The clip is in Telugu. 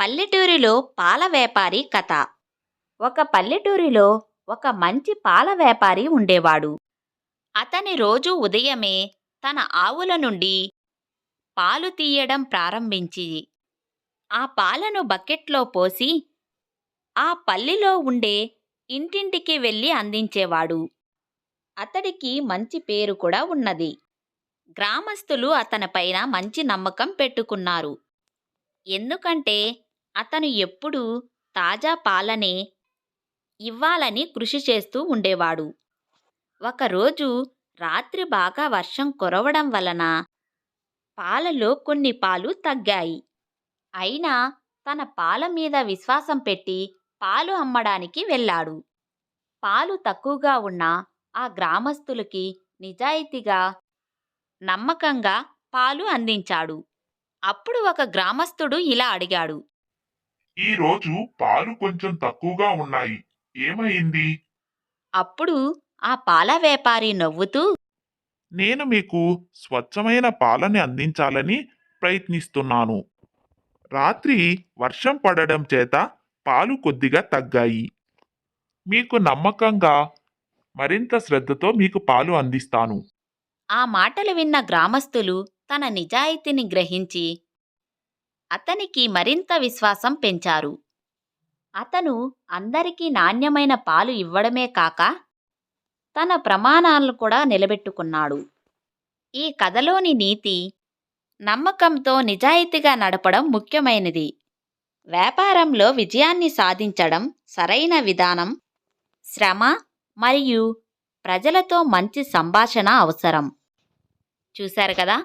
పల్లెటూరిలో పాల వ్యాపారి కథ. ఒక పల్లెటూరిలో ఒక మంచి పాల వ్యాపారి ఉండేవాడు. అతని రోజు ఉదయమే తన ఆవుల నుండి పాలు తీయడం ప్రారంభించి ఆ పాలను బకెట్లో పోసి ఆ పల్లిలో ఉండే ఇంటింటికి వెళ్ళి అందించేవాడు. అతడికి మంచి పేరు కూడా ఉన్నది. గ్రామస్తులు అతనిపైన మంచి నమ్మకం పెట్టుకున్నారు. ఎందుకంటే అతను ఎప్పుడూ తాజా పాలనే ఇవ్వాలని కృషి చేస్తూ ఉండేవాడు. ఒకరోజు రాత్రి బాగా వర్షం కురవడం వలన పాలలో కొన్ని పాలు తగ్గాయి. అయినా తన పాల మీద విశ్వాసం పెట్టి పాలు అమ్మడానికి వెళ్ళాడు. పాలు తక్కువగా ఉన్న ఆ గ్రామస్తులకి నిజాయితీగా నమ్మకంగా పాలు అందించాడు. అప్పుడు ఒక గ్రామస్తుడు ఇలా అడిగాడు. ఈ రోజు పాలు కొంచెం తక్కువగా ఉన్నాయి. ఏమైంది? అప్పుడు ఆ పాల వ్యాపారి నవ్వుతూ నేను మీకు స్వచ్ఛమైన పాలని అందించాలని ప్రయత్నిస్తున్నాను. రాత్రి వర్షం పడడం చేత పాలు కొద్దిగా తగ్గాయి. మీకు నమ్మకంగా మరింత శ్రద్ధతో మీకు పాలు అందిస్తాను. ఆ మాటలు విన్న గ్రామస్తులు తన నిజాయితీని గ్రహించి అతనికి మరింత విశ్వాసం పెంచారు. అతను అందరికీ నాణ్యమైన పాలు ఇవ్వడమే కాక తన ప్రమాణాలను కూడా నిలబెట్టుకున్నాడు. ఈ కథలోని నీతి నమ్మకంతో నిజాయితీగా నడపడం ముఖ్యమైనది. వ్యాపారంలో విజయాన్ని సాధించడం సరైన విధానం శ్రమ మరియు ప్రజలతో మంచి సంభాషణ అవసరం. చూశారు కదా?